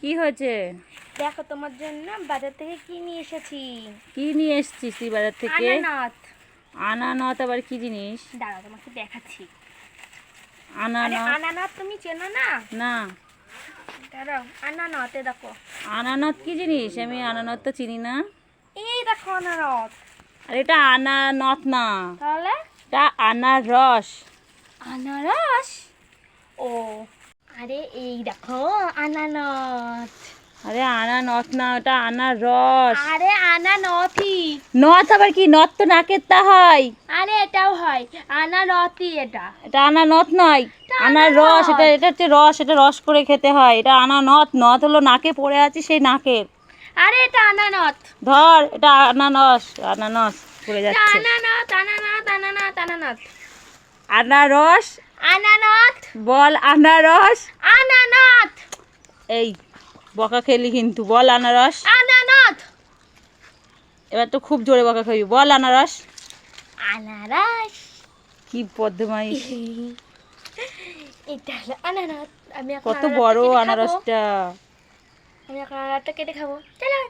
কি হয়েছে? দেখো তোমার জন্য বাজার থেকে কি নিয়ে এসেছি? কি নিয়ে এসছিস তুই বাজার থেকে? আনানাথ। আনানত আবার কি জিনিস? দাঁড়াও তোমাকে দেখাচ্ছি। আরে আনানত আনানাথ তুমি চেনো না? না। দাঁড়াও আনানাথে দেখো। আনানত কি জিনিস? আমি আনানত তো চিনি না। এই দেখো আনারথ আর এটা আনানত না। তাহলে? এটা আনারস। আনারস? ও আরে এই দেখো আনানথ আরে আনানত না ওটা আনারস। আরে আনানথই নথ আবার কি? নথ তো নাকের তা হয়। আরে এটাও হয় আনারথই এটা। এটা আনানত নয় আনারস আনারস। এটা এটা হচ্ছে রস এটা রস করে খেতে হয়। এটা আনানত নথ হলো নাকে পড়ে আছে সেই নাকের। আরে এটা আনানথ ধর এটা আনানস আনানস পড়ে যাচ্ছে। আনানথ আনানথ আনানথ আনারস? আনানথ বল আনারস। আনানাথ। এই বকা খেলি কিন্তু বল আনারস। আনানাথ। এবার তো খুব জোরে বকা খাবি বল আনারস। আনারস। কি পদ্মাই এটা হলো আনানথ। আমি কত বড় আনারসটা। আমি এখন আনারসটা কেটে খাব। চলো।